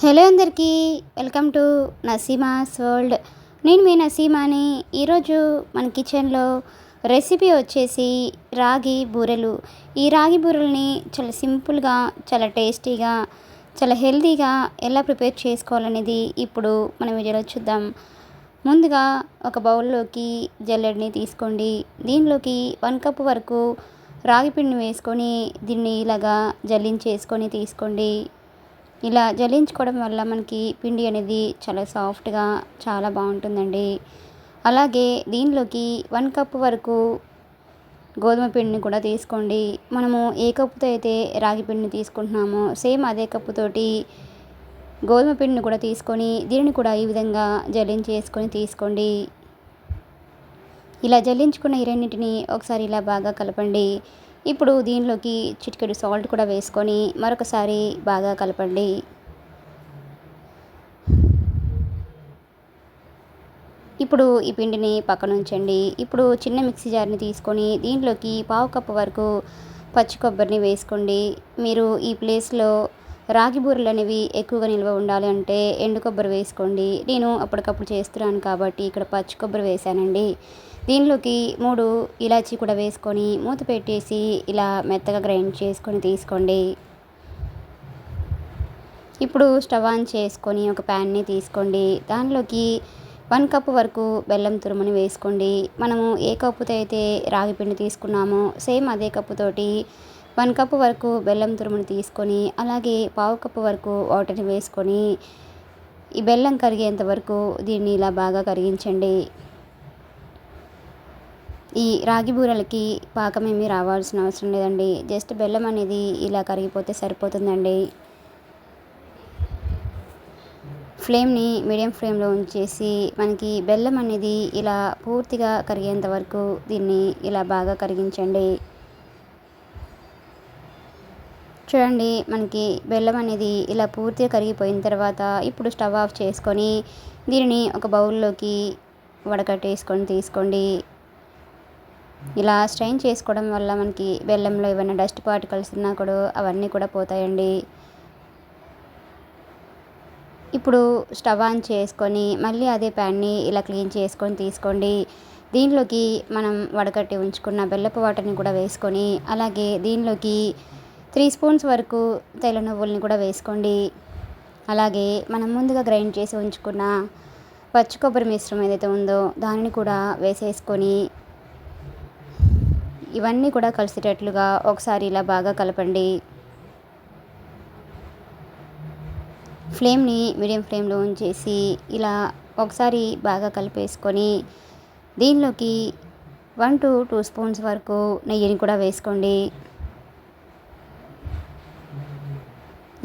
Hello అందరికీ welcome to Naseema's world. నేను మీ నసీమాని. ఈరోజు మన కిచెన్లో రెసిపీ వచ్చేసి రాగి బూరెలు. ఈ రాగి బూరెల్ని చాలా సింపుల్గా చాలా టేస్టీగా చాలా హెల్తీగా ఎలా ప్రిపేర్ చేసుకోవాలనేది ఇప్పుడు మనం వీడియోలో చూద్దాం. ముందుగా ఒక బౌల్లోకి జల్లెడ్ని తీసుకోండి. దీనిలోకి వన్ కప్ వరకు రాగి పిండిని వేసుకొని దీన్ని ఇలాగా జల్లించేసుకొని తీసుకోండి. ఇలా జల్లించుకోవడం వల్ల మనకి పిండి అనేది చాలా సాఫ్ట్గా చాలా బాగుంటుందండి. అలాగే దీనిలోకి వన్ కప్ వరకు గోధుమ పిండిని కూడా తీసుకోండి. మనము ఏ కప్పుతో అయితే రాగి పిండిని తీసుకుంటున్నామో సేమ్ అదే కప్పుతోటి గోధుమ పిండిని కూడా తీసుకొని దీనిని కూడా ఈ విధంగా జల్లించేసుకొని తీసుకోండి. ఇలా జల్లించుకున్న ఈ రెండింటిని ఒకసారి ఇలా బాగా కలపండి. ఇప్పుడు దీనిలోకి చిటికెడు సాల్ట్ కూడా వేసుకొని మరొకసారి బాగా కలపండి. ఇప్పుడు ఈ పిండిని పక్కన ఉంచండి. ఇప్పుడు చిన్న మిక్సీ జార్ని తీసుకొని దీంట్లోకి పావు కప్పు వరకు పచ్చి కొబ్బరిని వేసుకోండి. మీరు ఈ ప్లేస్లో రాగి బూరెలు అనేవి ఎక్కువగా నిల్వ ఉండాలి అంటే ఎండు కొబ్బరి వేసుకోండి. నేను అప్పటికప్పుడు చేస్తున్నాను కాబట్టి ఇక్కడ పచ్చి కొబ్బరి వేసానండి దీనిలోకి మూడు ఇలాచీ కూడా వేసుకొని మూత పెట్టేసి ఇలా మెత్తగా గ్రైండ్ చేసుకొని తీసుకోండి. ఇప్పుడు స్టవ్ ఆన్ చేసుకొని ఒక ప్యాన్ని తీసుకోండి. దానిలోకి వన్ కప్ వరకు బెల్లం తురుముని వేసుకోండి. మనము ఏ కప్పుతో అయితే రాగి పిండి తీసుకున్నామో సేమ్ అదే కప్పుతోటి వన్ కప్ వరకు బెల్లం తురుముని తీసుకొని అలాగే పావు కప్పు వరకు వాటర్ని వేసుకొని ఈ బెల్లం కరిగేంత వరకు దీన్ని ఇలా బాగా కరిగించండి. ఈ రాగి బూరలకి పాకం ఏమీ రావాల్సిన అవసరం లేదండి. జస్ట్ బెల్లం అనేది ఇలా కరిగిపోతే సరిపోతుందండి. ఫ్లేమ్ని మీడియం ఫ్లేమ్లో ఉంచేసి మనకి బెల్లం అనేది ఇలా పూర్తిగా కరిగేంత వరకు దీన్ని ఇలా బాగా కరిగించండి. చూడండి మనకి బెల్లం అనేది ఇలా పూర్తిగా కరిగిపోయిన తర్వాత ఇప్పుడు స్టవ్ ఆఫ్ చేసుకొని దీనిని ఒక బౌల్లోకి వడకట్టేసుకొని తీసుకోండి. ఇలా స్ట్రైన్ చేసుకోవడం వల్ల మనకి బెల్లంలో ఏమైనా డస్ట్ పార్టికల్స్ ఉన్నా కూడా అవన్నీ కూడా పోతాయండి. ఇప్పుడు స్టవ్ ఆన్ చేసుకొని మళ్ళీ అదే ప్యాన్ని ఇలా క్లీన్ చేసుకొని తీసుకోండి. దీనిలోకి మనం వడకట్టి ఉంచుకున్న బెల్లపు వాటర్ని కూడా వేసుకొని అలాగే దీనిలోకి త్రీ స్పూన్స్ వరకు తెల్ల నువ్వుల్ని కూడా వేసుకోండి. అలాగే మనం ముందుగా గ్రైండ్ చేసి ఉంచుకున్న పచ్చి కొబ్బరి మిశ్రమం ఏదైతే ఉందో దానిని కూడా వేసేసుకొని ఇవన్నీ కూడా కలిసేటట్లుగా ఒకసారి ఇలా బాగా కలపండి. ఫ్లేమ్ని మీడియం ఫ్లేమ్లో ఉంచేసి ఇలా ఒకసారి బాగా కలిపేసుకొని దీనిలోకి వన్ టు టూ స్పూన్స్ వరకు నెయ్యిని కూడా వేసుకోండి.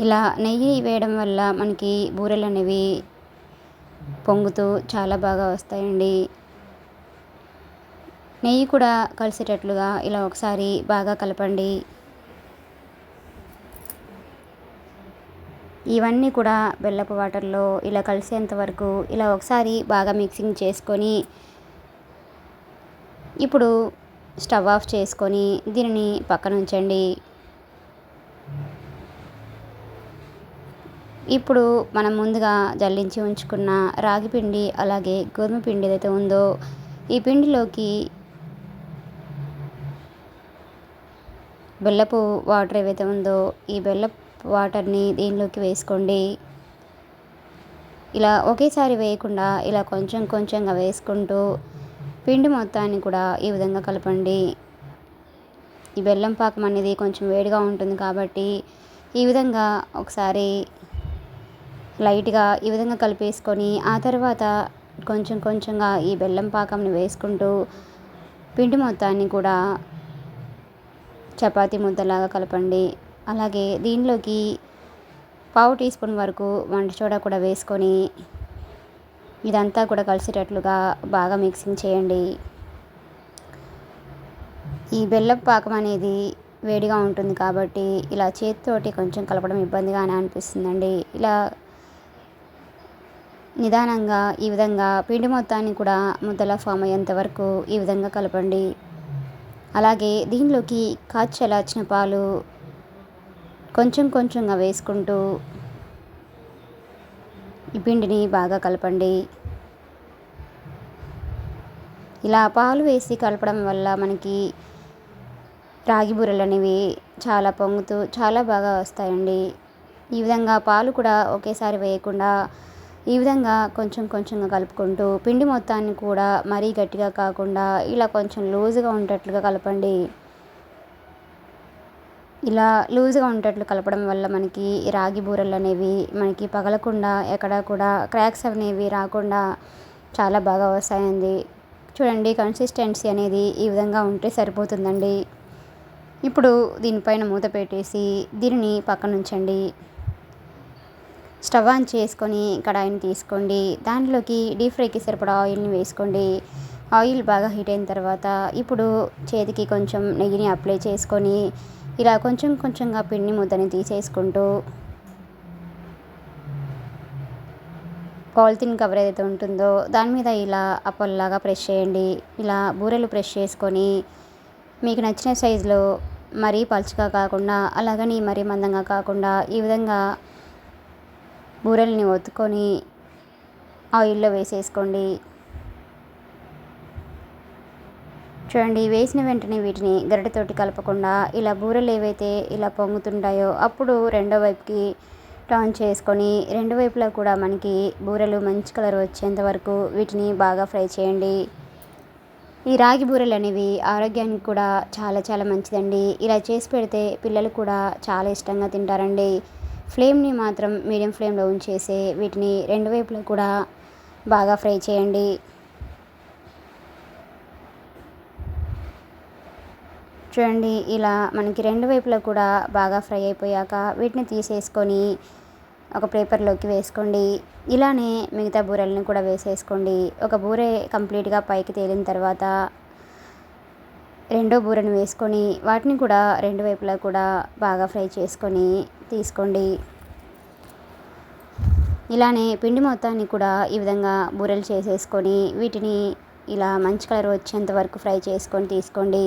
ఇలా నెయ్యి వేయడం వల్ల మనకి బూరెలు అనేవి పొంగుతూ చాలా బాగా వస్తాయండి. నెయ్యి కూడా కలిసేటట్లుగా ఇలా ఒకసారి బాగా కలపండి. ఇవన్నీ కూడా బెల్లపు వాటర్లో ఇలా కలిసేంత వరకు ఇలా ఒకసారి బాగా మిక్సింగ్ చేసుకొని ఇప్పుడు స్టవ్ ఆఫ్ చేసుకొని దీనిని పక్కన ఉంచండి. ఇప్పుడు మనం ముందుగా జల్లించి ఉంచుకున్న రాగి పిండి అలాగే గోధుమ పిండి ఏదైతే ఉందో ఈ పిండిలోకి బెల్లపు వాటర్ ఏవైతే ఉందో ఈ బెల్లపు వాటర్ని దీనిలోకి వేసుకోండి. ఇలా ఒకేసారి వేయకుండా ఇలా కొంచెం కొంచెంగా వేసుకుంటూ పిండి మొత్తాన్ని కూడా ఈ విధంగా కలపండి. ఈ బెల్లం పాకం అనేది కొంచెం వేడిగా ఉంటుంది కాబట్టి ఈ విధంగా ఒకసారి లైట్గా ఈ విధంగా కలిపేసుకొని ఆ తర్వాత కొంచెం కొంచెంగా ఈ బెల్లం పాకంని వేసుకుంటూ పిండి మొత్తాన్ని కూడా చపాతి ముద్దలాగా కలపండి. అలాగే దీనిలోకి పావు టీ స్పూన్ వరకు వంట సోడా కూడా వేసుకొని ఇదంతా కూడా కలిసేటట్లుగా బాగా మిక్సింగ్ చేయండి. ఈ బెల్లం పాకం అనేది వేడిగా ఉంటుంది కాబట్టి ఇలా చేతితోటి కొంచెం కలపడం ఇబ్బందిగానే అనిపిస్తుందండి. ఇలా నిదానంగా ఈ విధంగా పిండి మొత్తాన్ని కూడా ముద్దలా ఫామ్ అయ్యేంత వరకు ఈ విధంగా కలపండి. అలాగే దీనిలోకి కాచి చల్లార్చిన పాలు కొంచెం కొంచెంగా వేసుకుంటూ ఈ పిండిని బాగా కలపండి. ఇలా పాలు వేసి కలపడం వల్ల మనకి రాగి బూరెలు అనేవి చాలా పొంగుతూ చాలా బాగా వస్తాయండి. ఈ విధంగా పాలు కూడా ఒకేసారి వేయకుండా ఈ విధంగా కొంచెం కొంచెంగా కలుపుకుంటూ పిండి మొత్తాన్ని కూడా మరీ గట్టిగా కాకుండా ఇలా కొంచెం లూజుగా ఉండేట్లుగా కలపండి. ఇలా లూజ్గా ఉండేట్లు కలపడం వల్ల మనకి రాగి బూరెలు అనేవి మనకి పగలకుండా ఎక్కడ కూడా క్రాక్స్ అనేవి రాకుండా చాలా బాగా వస్తాయండి. చూడండి కన్సిస్టెన్సీ అనేది ఈ విధంగా ఉంటే సరిపోతుందండి. ఇప్పుడు దీనిపైన మూత పెట్టేసి దీనిని పక్కనుంచండి. స్టవ్ ఆన్ చేసుకొని కడాయిని తీసుకోండి. దాంట్లోకి డీప్ ఫ్రైకి సరిపడా ఆయిల్ని వేసుకోండి. ఆయిల్ బాగా హీట్ అయిన తర్వాత ఇప్పుడు చేతికి కొంచెం నెయ్యిని అప్లై చేసుకొని ఇలా కొంచెం కొంచెంగా పిండి ముద్దని తీసేసుకుంటూ పాలిథిన్ కవర్ ఏదైతే ఉంటుందో దాని మీద ఇలా అప్పల్లాగా ప్రెస్ చేయండి. ఇలా బూరెలు ప్రెస్ చేసుకొని మీకు నచ్చిన సైజులో మరీ పలుచగా కాకుండా అలాగని మరీ మందంగా కాకుండా ఈ విధంగా బూరెల్ని ఒత్తుకొని ఆయిల్లో వేసేసుకోండి. చూడండి వేసిన వెంటనే వీటిని గరిటెతోటి కలపకుండా ఇలా బూరెలు ఏవైతే ఇలా పొంగుతుంటాయో అప్పుడు రెండో వైపుకి టర్న్ చేసుకొని రెండు వైపులా కూడా మనకి బూరెలు మంచి కలర్ వచ్చేంత వరకు వీటిని బాగా ఫ్రై చేయండి. ఈ రాగి బూరెలు అనేవి ఆరోగ్యానికి కూడా చాలా చాలా మంచిదండి. ఇలా చేసి పెడితే పిల్లలు కూడా చాలా ఇష్టంగా తింటారండి. ఫ్లేమ్ని మాత్రం మీడియం ఫ్లేమ్లో ఉంచేసి వీటిని రెండు వైపులా కూడా బాగా ఫ్రై చేయండి. చూడండి ఇలా మనకి రెండు వైపులా కూడా బాగా ఫ్రై అయిపోయాక వీటిని తీసేసుకొని ఒక పేపర్లోకి వేసుకోండి. ఇలానే మిగతా బూరెలను కూడా వేసేసుకోండి. ఒక బూరె కంప్లీట్గా పైకి తేలిన తర్వాత రెండో బూరెను వేసుకొని వాటిని కూడా రెండు వైపులా కూడా బాగా ఫ్రై చేసుకొని తీసుకోండి. ఇలానే పిండి మొత్తాన్ని కూడా ఈ విధంగా బూరెలు చేసేసుకొని వీటిని ఇలా మంచి కలర్ వచ్చేంత వరకు ఫ్రై చేసుకొని తీసుకోండి.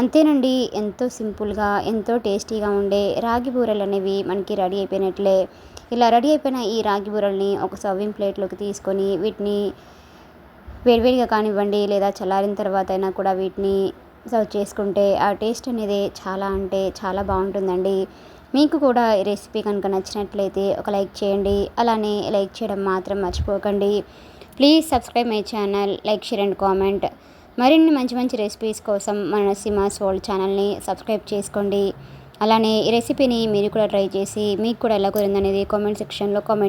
అంతేనండి ఎంతో సింపుల్గా ఎంతో టేస్టీగా ఉండే రాగి బూరెలు అనేవి మనకి రెడీ అయిపోయినట్లే. ఇలా రెడీ అయిపోయిన ఈ రాగి బూరల్ని ఒక సర్వింగ్ ప్లేట్లోకి తీసుకొని వీటిని వేడివేడిగా కానివ్వండి లేదా చల్లారిన తర్వాత అయినా కూడా వీటిని సర్వ్ చేసుకుంటే ఆ టేస్ట్ అనేది చాలా అంటే చాలా బాగుంటుందండి. మీకు కూడా ఈ రెసిపీ కనుక నచ్చినట్లయితే ఒక లైక్ చేయండి. అలానే లైక్ చేయడం మాత్రం మర్చిపోకండి. Please subscribe my channel like share and comment. మరిన్ని మంచి మంచి రెసిపీస్ కోసం మన నరసింహాస్ వరల్డ్ ఛానల్ని సబ్స్క్రైబ్ చేసుకోండి. అలానే ఈ రెసిపీని మీరు కూడా ట్రై చేసి మీకు కూడా ఎలా కుదిరిందనేది కామెంట్ సెక్షన్లో కామెంట్